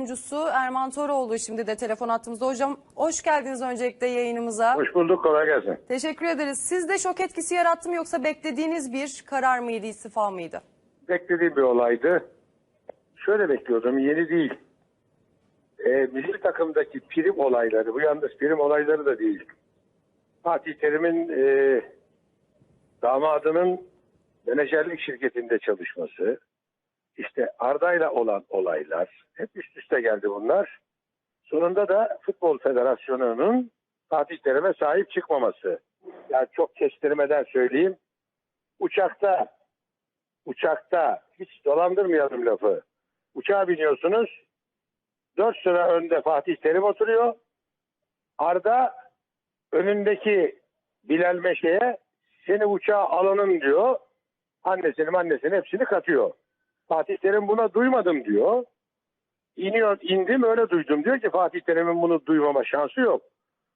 Oyuncusu Erman Toroğlu şimdi de telefon attığımızda. Hocam hoş geldiniz öncelikle yayınımıza. Hoş bulduk, kolay gelsin. Teşekkür ederiz. Sizde şok etkisi yarattı mı yoksa beklediğiniz bir karar mıydı, istifa mıydı? Beklediğim bir olaydı. Şöyle bekliyordum, yeni değil. Ee, milli takımdaki prim olayları, bu yalnız prim olayları da değil. Fatih Terim'in e, damadının menajerlik şirketinde çalışması, işte Arda'yla olan olaylar, hep üst üste geldi bunlar. Sonunda da Futbol Federasyonu'nun Fatih Terim'e sahip çıkmaması. Yani çok kestirmeden söyleyeyim. Uçakta uçakta hiç dolandırmayalım lafı. Uçağa biniyorsunuz. Dört sıra önde Fatih Terim oturuyor. Arda önündeki Bilal Meşe'ye seni uçağa alanın diyor. Annesini annesini hepsini katıyor. Fatih Terim buna duymadım diyor. İniyor, indim öyle duydum diyor ki Fatih Terim'in bunu duymama şansı yok.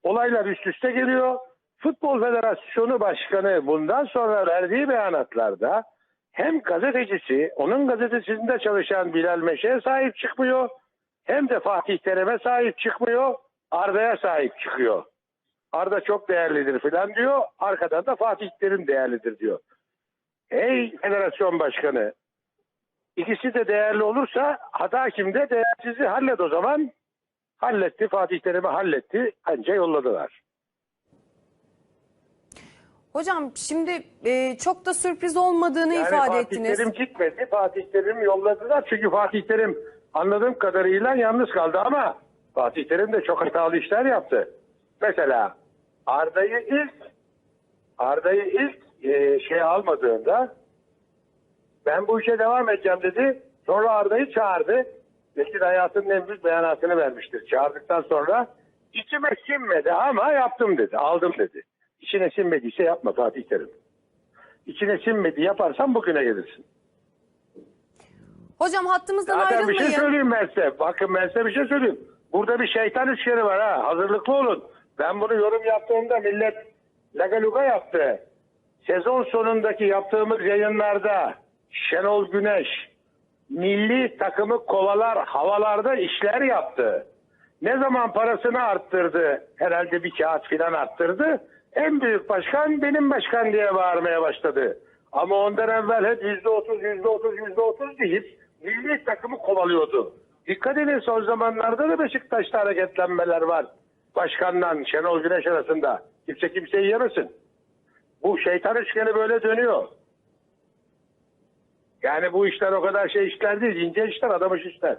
Olaylar üst üste geliyor. Futbol Federasyonu Başkanı bundan sonra verdiği beyanatlarda hem gazetecisi, onun gazetesinde çalışan Bilal Meşe'ye sahip çıkmıyor, hem de Fatih Terim'e sahip çıkmıyor, Arda'ya sahip çıkıyor. Arda çok değerlidir filan diyor, arkadan da Fatih Terim değerlidir diyor. Ey federasyon başkanı, ikisi de değerli olursa hata kimde? Değersizi hallet o zaman. Halletti, Fatih Terim'i halletti, anca yolladılar. Hocam şimdi e, çok da sürpriz olmadığını Yani ifade Fatih ettiniz. Terim gitmedi. Fatih Terim yolladılar. Çünkü Fatih Terim anladığım kadarıyla yalnız kaldı ama Fatih Terim de çok hatalı işler yaptı. Mesela Arda'yı ilk Arda'yı ilk e, şey almadığında ben bu işe devam edeceğim dedi. Sonra Arda'yı çağırdı. Belki de hayatının en büyük beyanatını vermiştir. Çağırdıktan sonra içime sinmedi ama yaptım dedi. Aldım dedi. İçine sinmediyse yapma Fatih Terim. İçine sinmedi yaparsan bugüne gelirsin. Hocam hattımızdan Zaten bir ayrılmayın. şey söyleyeyim ben size. Bakın ben size bir şey söyleyeyim. Burada bir şeytan üçgeni var ha. Hazırlıklı olun. Ben bunu yorum yaptığımda millet lagaluga yaptı. Sezon sonundaki yaptığımız yayınlarda Şenol Güneş milli takımı kovalar havalarda işler yaptı. Ne zaman parasını arttırdı, herhalde bir kağıt filan arttırdı. En büyük başkan benim başkan diye bağırmaya başladı. Ama ondan evvel hep yüzde otuz, yüzde otuz, yüzde otuz deyip milli takımı kovalıyordu. Dikkat edin son zamanlarda da Beşiktaş'ta hareketlenmeler var. Başkanla Şenol Güneş arasında. Kimse kimseyi yemesin. Bu şeytan üçgeni böyle dönüyor. Yani bu işler o kadar şey işler değil. ince işler, adam iş işler.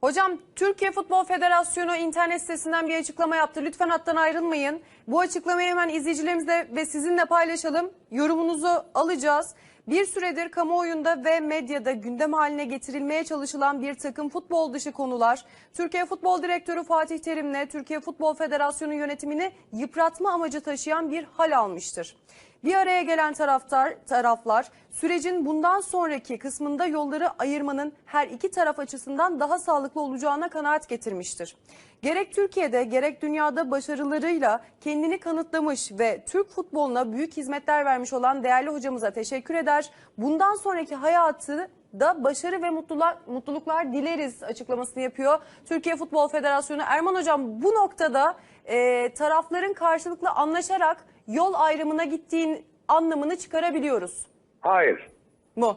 Hocam Türkiye Futbol Federasyonu internet sitesinden bir açıklama yaptı. Lütfen hattan ayrılmayın. Bu açıklamayı hemen izleyicilerimizle ve sizinle paylaşalım. Yorumunuzu alacağız. Bir süredir kamuoyunda ve medyada gündem haline getirilmeye çalışılan bir takım futbol dışı konular, Türkiye Futbol Direktörü Fatih Terim'le Türkiye Futbol Federasyonu yönetimini yıpratma amacı taşıyan bir hal almıştır. Bir araya gelen taraftar taraflar sürecin bundan sonraki kısmında yolları ayırmanın her iki taraf açısından daha sağlıklı olacağına kanaat getirmiştir. Gerek Türkiye'de gerek dünyada başarılarıyla kendini kanıtlamış ve Türk futboluna büyük hizmetler vermiş olan değerli hocamıza teşekkür eder. Bundan sonraki hayatı da başarı ve mutluluklar, mutluluklar dileriz açıklamasını yapıyor. Türkiye Futbol Federasyonu Erman Hocam bu noktada e, tarafların karşılıklı anlaşarak yol ayrımına gittiğin anlamını çıkarabiliyoruz Hayır. mu?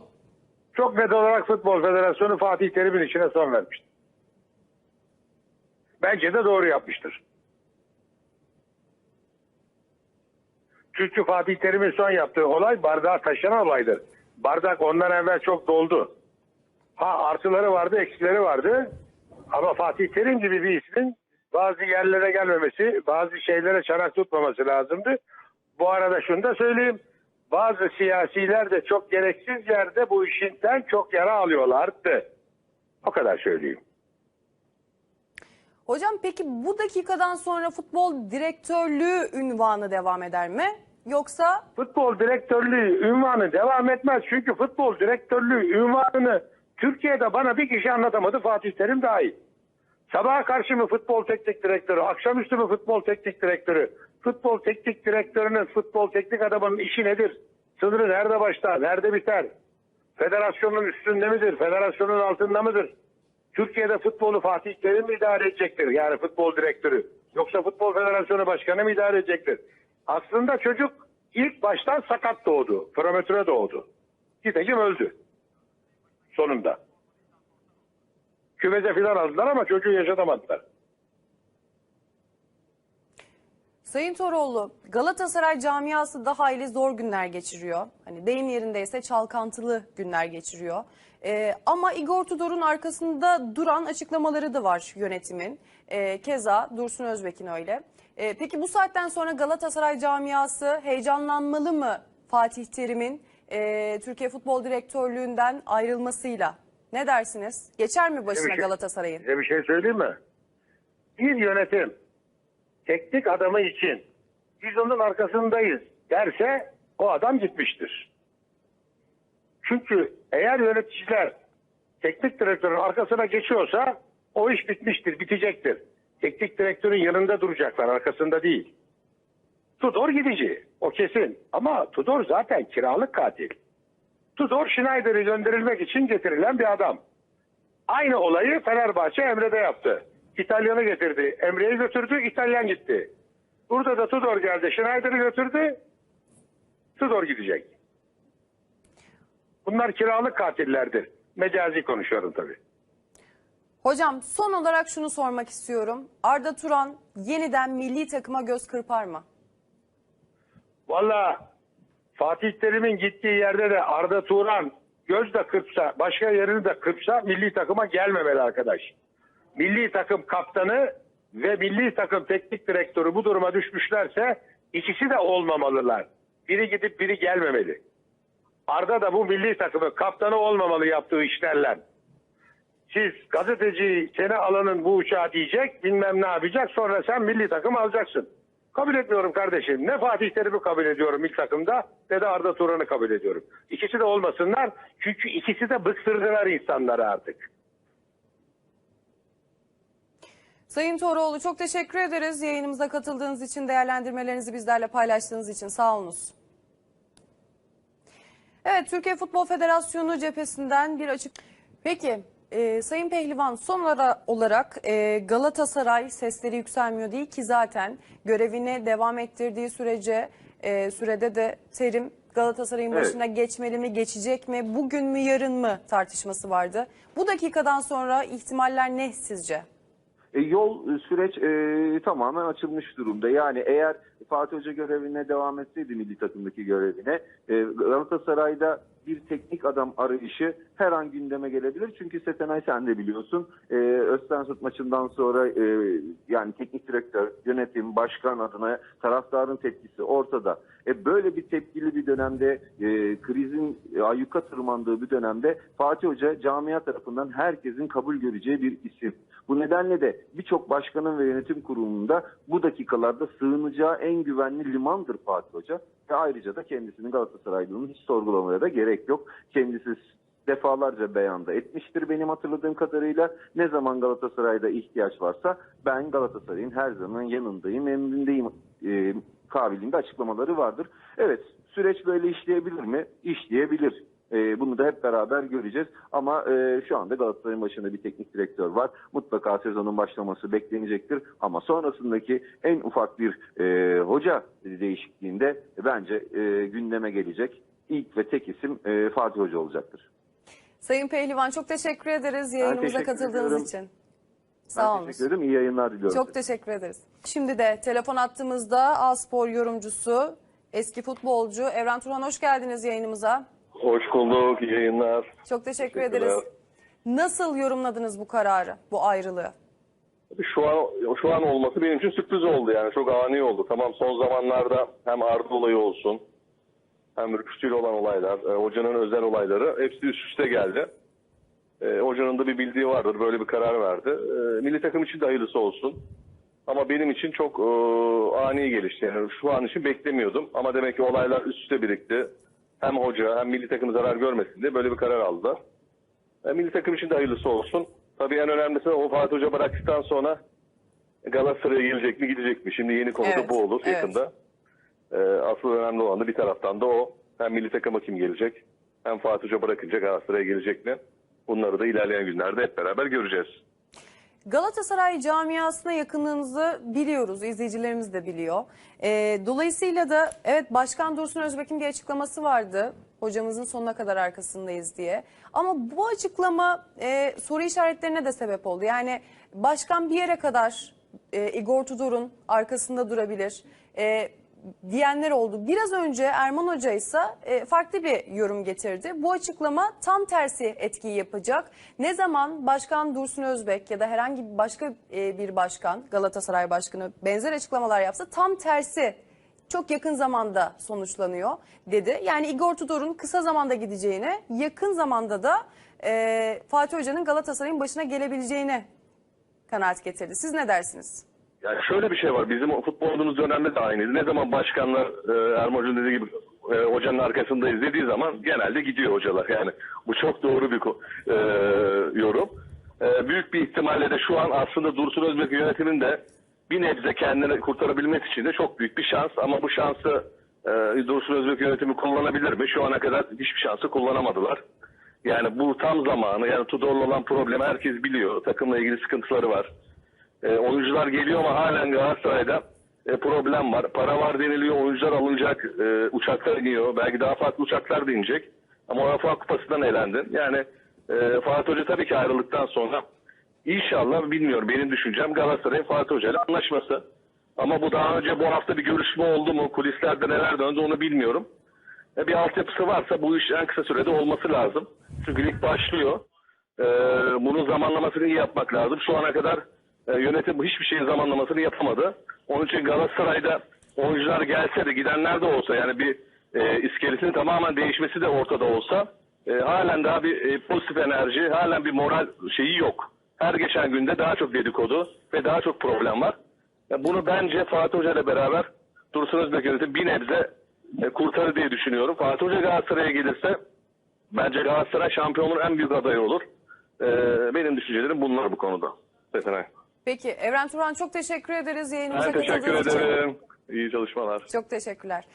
Çok net olarak Futbol Federasyonu Fatih Terim'in işine son vermiştir. Bence de doğru yapmıştır. Çünkü Fatih Terim'in son yaptığı olay bardağı taşıyan olaydır. Bardak ondan evvel çok doldu. Ha artıları vardı, eksileri vardı. Ama Fatih Terim gibi bir ismin bazı yerlere gelmemesi, bazı şeylere çanak tutmaması lazımdı. Bu arada şunu da söyleyeyim. Bazı siyasiler de çok gereksiz yerde bu işinden çok yara alıyorlardı. O kadar söyleyeyim. Hocam peki bu dakikadan sonra futbol direktörlüğü ünvanı devam eder mi? Yoksa Futbol direktörlüğü ünvanı devam etmez. Çünkü futbol direktörlüğü ünvanını Türkiye'de bana bir kişi anlatamadı Fatih Terim dahil. Sabaha karşı mı futbol teknik direktörü, akşamüstü mü futbol teknik direktörü? Futbol teknik direktörünün, futbol teknik adamının işi nedir? Sınırı nerede başlar, nerede biter? Federasyonun üstünde midir, federasyonun altında mıdır? Türkiye'de futbolu Fatih Terim mi idare edecektir? Yani futbol direktörü. Yoksa Futbol Federasyonu Başkanı mı idare edecektir? Aslında çocuk ilk baştan sakat doğdu. Prometüre doğdu. Nitekim öldü. Sonunda. Küveze filan aldılar ama çocuğu yaşatamadılar. Sayın Toroğlu, Galatasaray camiası da hayli zor günler geçiriyor. Hani deyim yerindeyse çalkantılı günler geçiriyor. Ee, ama Igor Tudor'un arkasında duran açıklamaları da var yönetimin. Ee, keza Dursun Özbek'in öyle. Ee, peki bu saatten sonra Galatasaray camiası heyecanlanmalı mı Fatih Terim'in e, Türkiye Futbol Direktörlüğü'nden ayrılmasıyla? Ne dersiniz? Geçer mi başına şey- Galatasaray'ın? Size bir şey söyleyeyim mi? Bir yönetim teknik adamı için biz onun arkasındayız derse o adam gitmiştir. Çünkü eğer yöneticiler teknik direktörün arkasına geçiyorsa o iş bitmiştir, bitecektir. Teknik direktörün yanında duracaklar, arkasında değil. Tudor gidici, o kesin. Ama Tudor zaten kiralık katil. Tudor Schneider'i gönderilmek için getirilen bir adam. Aynı olayı Fenerbahçe Emre'de yaptı. İtalyanı getirdi. Emre'yi götürdü, İtalyan gitti. Burada da Tudor geldi. Schneider'i götürdü. Tudor gidecek. Bunlar kiralık katillerdir. Mecazi konuşuyorum tabii. Hocam son olarak şunu sormak istiyorum. Arda Turan yeniden milli takıma göz kırpar mı? Valla Fatih Terim'in gittiği yerde de Arda Turan göz de kırpsa, başka yerini de kırpsa milli takıma gelmemeli arkadaş. Milli takım kaptanı ve milli takım teknik direktörü bu duruma düşmüşlerse ikisi de olmamalılar. Biri gidip biri gelmemeli. Arda da bu milli takımı kaptanı olmamalı yaptığı işlerle. Siz gazeteci sene alanın bu uçağı diyecek bilmem ne yapacak sonra sen milli takım alacaksın. Kabul etmiyorum kardeşim. Ne Fatih Terim'i kabul ediyorum ilk takımda ne de Arda Turan'ı kabul ediyorum. İkisi de olmasınlar çünkü ikisi de bıktırdılar insanları artık. Sayın Toroğlu çok teşekkür ederiz yayınımıza katıldığınız için, değerlendirmelerinizi bizlerle paylaştığınız için. Sağ olunuz. Evet, Türkiye Futbol Federasyonu cephesinden bir açık... Peki, e, Sayın Pehlivan son ara- olarak e, Galatasaray sesleri yükselmiyor değil ki zaten görevine devam ettirdiği sürece e, sürede de Terim Galatasaray'ın Evet. başına geçmeli mi, geçecek mi, bugün mü, yarın mı tartışması vardı. Bu dakikadan sonra ihtimaller ne sizce? E, yol e, süreç e, tamamen açılmış durumda. Yani eğer Fatih Hoca görevine devam etseydi milli takımdaki görevine e, Galatasaray'da bir teknik adam arayışı her an gündeme gelebilir. Çünkü Setenay sen de biliyorsun. E, Öztensut maçından sonra e, yani teknik direktör, yönetim, başkan adına taraftarın tepkisi ortada. E, böyle bir tepkili bir dönemde e, krizin e, ayyuka tırmandığı bir dönemde Fatih Hoca camia tarafından herkesin kabul göreceği bir isim. Bu nedenle de birçok başkanın ve yönetim kurulunda bu dakikalarda sığınacağı en güvenli limandır Fatih Hoca. Ve ayrıca da kendisinin Galatasaraylılığını hiç sorgulamaya da gerek yok. Kendisi defalarca beyanda etmiştir benim hatırladığım kadarıyla. Ne zaman Galatasaray'da ihtiyaç varsa ben Galatasaray'ın her zaman yanındayım, emrindeyim e, kabiliğinde açıklamaları vardır. Evet süreç böyle işleyebilir mi? İşleyebilir. E, bunu da hep beraber göreceğiz. Ama e, şu anda Galatasaray'ın başında bir teknik direktör var. Mutlaka sezonun başlaması beklenecektir. Ama sonrasındaki en ufak bir e, hoca değişikliğinde bence e, gündeme gelecek ilk ve tek isim e, Fatih Hoca olacaktır. Sayın Pehlivan çok teşekkür ederiz yayınımıza teşekkür katıldığınız ediyorum. için. Ben Sağ olun. teşekkür ederim. İyi yayınlar diliyorum. Çok teşekkür ederiz. Şimdi de telefon attığımızda A-Spor yorumcusu, eski futbolcu Evren Turhan hoş geldiniz yayınımıza. Hoş bulduk, iyi yayınlar. Çok teşekkür ederiz. Nasıl yorumladınız bu kararı, bu ayrılığı? Şu an şu an olması benim için sürpriz oldu yani çok ani oldu. Tamam son zamanlarda hem Arda olayı olsun hem Rüştü ile olan olaylar, e, hocanın özel olayları hepsi üst üste geldi. E, hocanın da bir bildiği vardır böyle bir karar verdi. E, milli takım için de hayırlısı olsun. Ama benim için çok e, ani gelişti. Yani şu an için beklemiyordum. Ama demek ki olaylar üst üste birikti. Hem hoca hem milli takım zarar görmesin diye böyle bir karar aldılar. E, milli takım için de hayırlısı olsun. Tabii en önemlisi o Fatih Hoca bıraktıktan sonra Galatasaray'a gelecek mi gidecek mi? Şimdi yeni konu da Evet, bu olur evet. yakında. E, asıl önemli olan da bir taraftan da o. Hem milli takıma kim gelecek hem Fatih Hoca bırakınca Galatasaray'a gelecek mi? Bunları da ilerleyen günlerde hep beraber göreceğiz. Galatasaray camiasına yakınlığınızı biliyoruz, izleyicilerimiz de biliyor. Ee, dolayısıyla da evet Başkan Dursun Özbek'in bir açıklaması vardı. Hocamızın sonuna kadar arkasındayız diye. Ama bu açıklama e, soru işaretlerine de sebep oldu. Yani başkan bir yere kadar e, Igor Tudor'un arkasında durabilir. E, diyenler oldu. Biraz önce Erman Hoca ise e, farklı bir yorum getirdi. Bu açıklama tam tersi etkiyi yapacak. Ne zaman Başkan Dursun Özbek ya da herhangi bir başka e, bir başkan, Galatasaray Başkanı benzer açıklamalar yapsa tam tersi çok yakın zamanda sonuçlanıyor dedi. Yani Igor Tudor'un kısa zamanda gideceğine, yakın zamanda da e, Fatih Hoca'nın Galatasaray'ın başına gelebileceğine kanaat getirdi. Siz ne dersiniz? Yani şöyle bir şey var. Bizim o futbolumuz dönemde de aynıydı. Ne zaman başkanlar e, Erman dediği gibi e, hocanın arkasındayız dediği zaman genelde gidiyor hocalar. Yani bu çok doğru bir e, yorum. E, büyük bir ihtimalle de şu an aslında Dursun Özbek yönetiminin de bir nebze kendini kurtarabilmesi için de çok büyük bir şans. Ama bu şansı e, Dursun Özbek yönetimi kullanabilir mi? Şu ana kadar hiçbir şansı kullanamadılar. Yani bu tam zamanı. Yani Tudor'la olan problemi herkes biliyor. Takımla ilgili sıkıntıları var. E, oyuncular geliyor ama halen Galatasaray'da e, problem var. Para var deniliyor, oyuncular alınacak, e, uçaklar iniyor. Belki daha farklı uçaklar da inecek. Ama UEFA Kupası'ndan elendin. Yani e, Fatih Hoca tabii ki ayrıldıktan sonra inşallah bilmiyorum benim düşüncem Galatasaray'ın Fatih Hoca ile anlaşması. Ama bu daha önce bu hafta bir görüşme oldu mu? Kulislerde neler döndü onu bilmiyorum. E, bir altyapısı varsa bu iş en kısa sürede olması lazım. Çünkü lig başlıyor. E, bunun zamanlamasını iyi yapmak lazım. Şu ana kadar e, yönetim hiçbir şeyin zamanlamasını yapamadı. Onun için Galatasaray'da oyuncular gelse de gidenler de olsa yani bir e, iskelesinin tamamen değişmesi de ortada olsa e, halen daha bir e, pozitif enerji, halen bir moral şeyi yok. Her geçen günde daha çok dedikodu ve daha çok problem var. E, bunu bence Fatih Hoca ile beraber Dursun Özbek yönetimi bir nebze e, kurtarır diye düşünüyorum. Fatih Hoca Galatasaray'a gelirse bence Galatasaray şampiyonluğun en büyük adayı olur. E, benim düşüncelerim bunlar bu konuda. Seçenek. Peki Evren Turan çok teşekkür ederiz yayınımıza Ben teşekkür katıldığınız için. ederim. İyi çalışmalar. Çok teşekkürler.